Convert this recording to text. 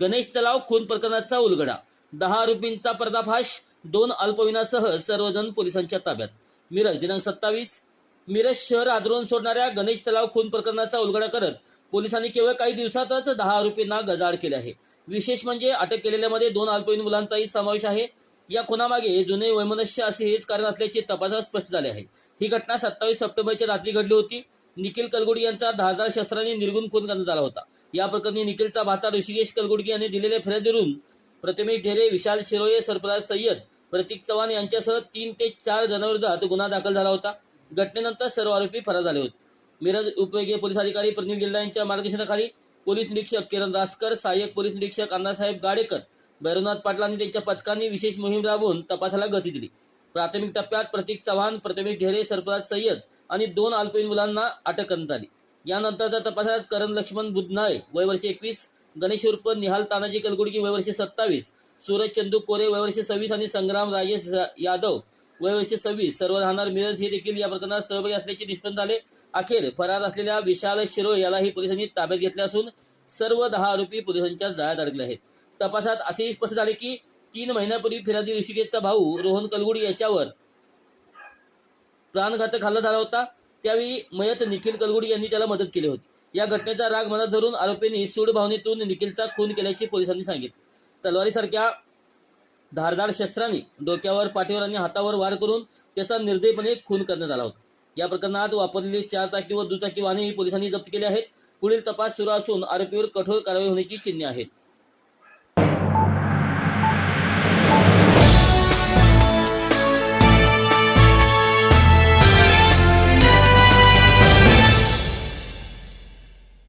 गणेश तलाव खून प्रकरणाचा उलगडा. दहा आरोपींचा पर्दाफाश दोन अल्पविनासह सर्वजण पोलिसांच्या ताब्यात. मिरज दिनांक सत्तावीस. मिरज शहर आदरून सोडणाऱ्या गणेश तलाव खून प्रकरणाचा उलगडा करत पोलिसांनी केवळ काही दिवसातच दहा आरोपींना गजाआड केले आहे. विशेष म्हणजे अटक केलेल्यामध्ये दोन अल्पवयीन मुलांचाही समावेश आहे. या खुनामागे जुने वैमनस्य असे हेच कारण असल्याचे तपासात स्पष्ट झाले आहे. ही घटना सत्तावीस सप्टेंबरच्या रात्री घडली होती. निखिल कलगुडी यांचा धारदार शस्त्राने निर्गुण खून करण्यात आला होता. या प्रकरणी निखिलचा भाचा ऋषिकेश कलगुडगी यांनी दिलेल्या फिर्यादीवरून प्रतिमेश ढेरे विशाल शिरोये सरफराज सय्यद प्रतीक चव्हाण यांच्यासह तीन ते चार जणांविरोधात गुन्हा दाखल झाला होता. घटनेनंतर सर्व आरोपी फरार झाले होते. मिरज उपविभागीय पोलीस अधिकारी प्रनिल गिल्डा यांच्या मार्गदर्शनाखाली पोलीस निरीक्षक किरण रासकर सहाय्यक पोलीस निरीक्षक अण्णासाहेब गाडेकर भैरवनाथ पाटलांनी आणि त्यांच्या पथकांनी विशेष मोहीम राबवून तपासाला गती दिली. प्राथमिक टप्प्यात प्रतीक चव्हाण प्रथमेश ढेरे सरफराज सय्यद आणि दोन अल्पवयीन मुलांना अटक करण्यात आली. यानंतरच्या तपासात करण लक्ष्मण बुधनाळे वयवर्षे एकवीस गणेश उर्फ निहाल तानाजी कलगुडकी वयवर्षे सत्तावीस सूरज चंदू कोरे वयवर्षे सव्वीस आणि संग्राम राजेश यादव वयवर्षे सव्वीस सर्व राहणार मिरज हे देखील या प्रकरणात सहभागी असल्याचे निष्पन्न झाले. अखेर फरार असलेल्या विशाल शिरो यालाही पोलिसांनी ताब्यात घेतले असून सर्व दहा आरोपी पोलिसांच्या जाळ्यात अडकले आहेत. तपासात असेही स्पष्ट झाले की तीन महिन्यापूर्वी फिरादी ऋषिकेशचा भाऊ रोहन कलगुडी याच्यावर प्राणघातक हल्ला झाला होता. त्यावेळी मयत निखिल कलगुडी यांनी त्याला मदत केली होती. या घटनेचा राग मनात धरून आरोपींनी सूड भावनेतून निखिलचा खून केल्याचे पोलिसांनी सांगितले. तलवारीसारख्या धारदार शस्त्राने डोक्यावर पाठीवर आणि हातावर वार करून त्याचा निर्दयपणे खून करण्यात आला होता. या प्रकरणात वापरलेली चार चाकी व दुचाकी वाहनेही पोलिसांनी जप्त केली आहेत. पुढील तपास सुरू असून आरोपीवर कठोर कारवाई होण्याची चिन्हे आहेत.